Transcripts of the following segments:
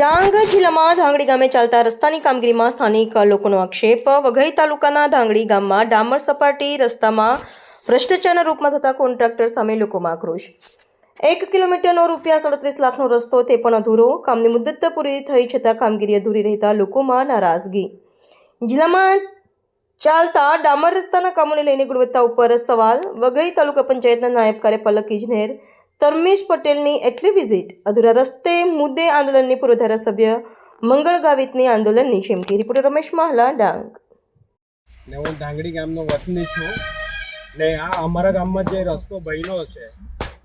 ડાંગ જિલ્લામાં ધાંગડી ગામે ચાલતા રસ્તાની કામગીરીમાં સ્થાનિક લોકોનો આક્ષેપ. વઘઈ તાલુકાના ધાંગડી ગામમાં ડામર સપાટી રસ્તામાં ભ્રષ્ટાચારના રૂપમાં થતા કોન્ટ્રાક્ટર સામે લોકોમાં આક્રોશ. એક કિલોમીટરનો રૂપિયા સાડત્રીસ લાખનો રસ્તો તે પણ અધૂરો. કામની મુદત પૂરી થઈ છતાં કામગીરી અધૂરી રહેતા લોકોમાં નારાજગી. જિલ્લામાં ચાલતા ડામર રસ્તાના કામોને લઈને ગુણવત્તા ઉપર સવાલ. વઘઈ તાલુકા પંચાયતના નાયબ કાર્યપાલક ઇજનેર ધર્મેશ પટેલની એટલી વિઝિટ અધૂરા રસ્તે મુદ્દે આંદોલનની પૂર્વ ધારાસભ્ય મંગળ ગાવિતની આંદોલનની ચીમકી રિપોર્ટર રમેશ માહલા, ડાંગ. ને હું ડાંગડી ગામનો વતની છું. ને આ અમારા ગામમાં જે રસ્તો બન્યો છે,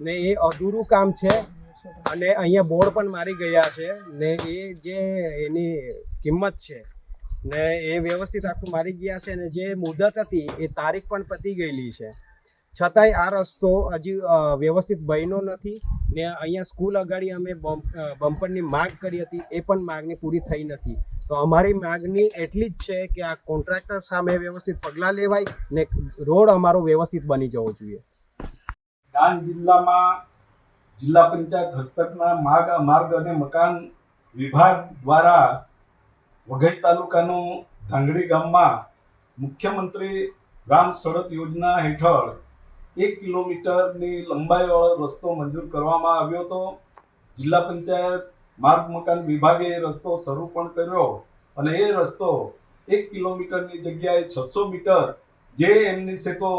ને એ અધૂરું કામ છે. અને અહીંયા બોર્ડ પણ મારી ગયા છે. ને એ જે એની કિંમત છે, ને એ વ્યવસ્થિત આખું મારી ગયા છે. ને જે મુદત હતી, એ તારીખ પણ પતી ગયેલી છે. છતાંય આ રસ્તો હજી વ્યવસ્થિત બન્યો નથી. ને અહીંયા સ્કૂલ અગાડી અમે બમ્પ બમ્પરની માગ કરી હતી, એ પણ માગણી પૂરી થઈ નથી. તો અમારી માગણી એટલી જ છે કે આ કોન્ટ્રાક્ટર સામે વ્યવસ્થિત પગલાં લેવાય ને રોડ અમારો વ્યવસ્થિત બની જવો જોઈએ. ડાંગ જિલ્લામાં જિલ્લા પંચાયત હસ્તકના માર્ગ માર્ગ અને મકાન વિભાગ દ્વારા વઘઈ તાલુકાનું ધાંગડી ગામમાં મુખ્યમંત્રી ગ્રામ સડક યોજના હેઠળ એક કિલોમીટરની લંબાઈવાળો રસ્તો મંજૂર કરવામાં આવ્યો હતો. જિલ્લા પંચાયત, માર્ગ મકાન વિભાગે એ રસ્તો શરૂ પણ કર્યો અને એ રસ્તો એક કિલોમીટરની જગ્યાએ છસો મીટર જે એમની છે તો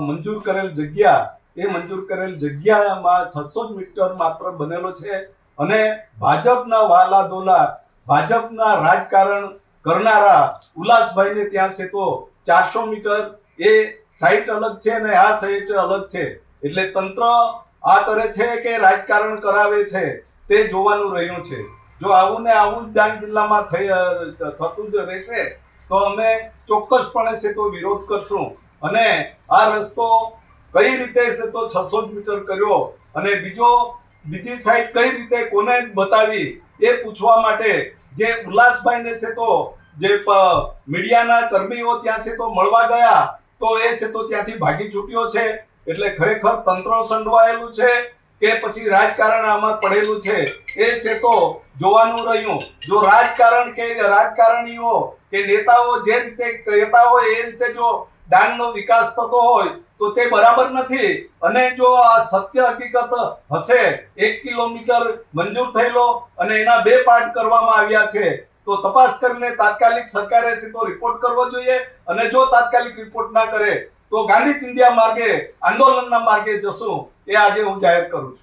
મંજૂર કરેલ જગ્યા, એ મંજૂર કરેલ જગ્યામાં છસો મીટર માત્ર બનેલો છે અને ભાજપના વાલા દોલા ભાજપના રાજકારણ કરનારા ઉલ્લાસભાઈને ત્યાં છે તો ચારસો મીટર એ સાઈટ અલગ છે અને આ સાઈટ અલગ છે. એટલે તંત્ર આ કરે છે કે રાજકારણ કરાવે છે, તે જોવાનું રહ્યું છે. જો આવું ને આવું જ ડાંગ જિલ્લામાં થઈ થતું જ રહેશે, તો અમે ચોક્કસપણે છે તો વિરોધ કરશું. અને આ રસ્તો કઈ રીતે છે તો છસો મીટર કર્યો અને બીજો, બીજી સાઈડ કઈ રીતે કોને બતાવી, એ પૂછવા માટે જે ઉલ્લાસભાઈને છે તો જે મીડિયાના કર્મીઓ ત્યાં છે તો મળવા ગયા તો એ છે ત્યાંથી ભાગી છૂટ્યો છે. એટલે ખરેખર તંત્ર સંડવાયેલું છે કે પછી રાજકારણ આમાં પડેલું છે. એ છે તો જોવાનું રહ્યું. જો રાજકારણ કે રાજકારણીઓ કે નેતાઓ જે રીતે કહેતા હોય એ રીતે જો ડાંગનો વિકાસ થતો હોય તો તે બરાબર નથી. અને જો આ સત્ય હકીકત હશે, એક કિલોમીટર મંજૂર થયેલો અને એના બે પાર્ટ કરવામાં આવ્યા છે તો તપાસ કરીને તાત્કાલિક સરકારે સીધો રિપોર્ટ કરવો જોઈએ અને જો તાત્કાલિક રિપોર્ટ ના કરે, તો ગાંધી ચિંધ્યા માર્ગે, આંદોલનના માર્ગે જશું, એ આજે હું જાહેર કરું છું.